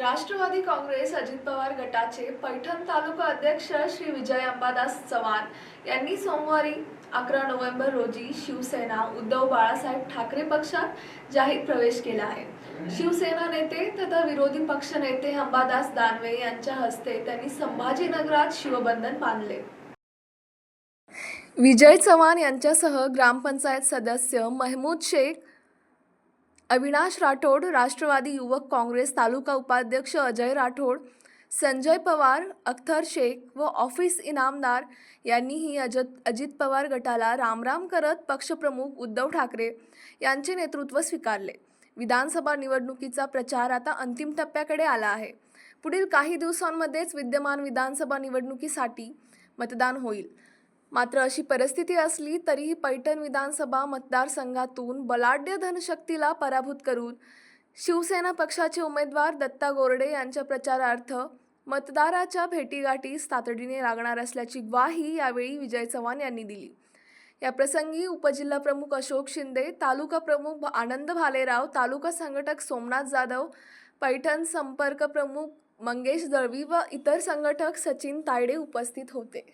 राष्ट्रवादी काँग्रेस अजित पवार गटाचे पैठण तालुका अध्यक्ष श्री विजय अंबादास चव्हाण यांनी सोमवारी अकरा नोव्हेंबर रोजी शिवसेना उद्धव बाळासाहेब ठाकरे पक्षात जाहीर प्रवेश केला आहे. शिवसेना नेते तथा विरोधी पक्ष नेते अंबादास दानवे यांच्या हस्ते त्यांनी संभाजीनगरात शिवबंधन बांधले. विजय चव्हाण यांच्यासह ग्रामपंचायत सदस्य महमूद शेख अविनाश राठोड राष्ट्रवादी युवक काँग्रेस तालुका उपाध्यक्ष अजय राठोड संजय पवार अख्तर शेख व ऑफिस इनामदार यांनीही अजत अजित पवार गटाला रामराम करत पक्षप्रमुख उद्धव ठाकरे यांचे नेतृत्व स्वीकारले. विधानसभा निवडणुकीचा प्रचार आता अंतिम टप्प्याकडे आला आहे. पुढील काही दिवसांमध्येच विद्यमान विधानसभा निवडणुकीसाठी मतदान होईल. मात्र अशी परिस्थिती असली तरीही पैठण विधानसभा मतदारसंघातून बलाढ्य धनशक्तीला पराभूत करून शिवसेना पक्षाचे उमेदवार दत्ता गोरडे यांच्या प्रचारार्थ मतदाराच्या भेटीगाठीस तातडीने लागणार असल्याची ग्वाही यावेळी विजय चव्हाण यांनी दिली. या प्रसंगी उपजिल्हा प्रमुख अशोक शिंदे तालुका प्रमुख आनंद भालेराव तालुका संघटक सोमनाथ जाधव पैठण संपर्क प्रमुख मंगेश दळवी व इतर संघटक सचिन तायडे उपस्थित होते.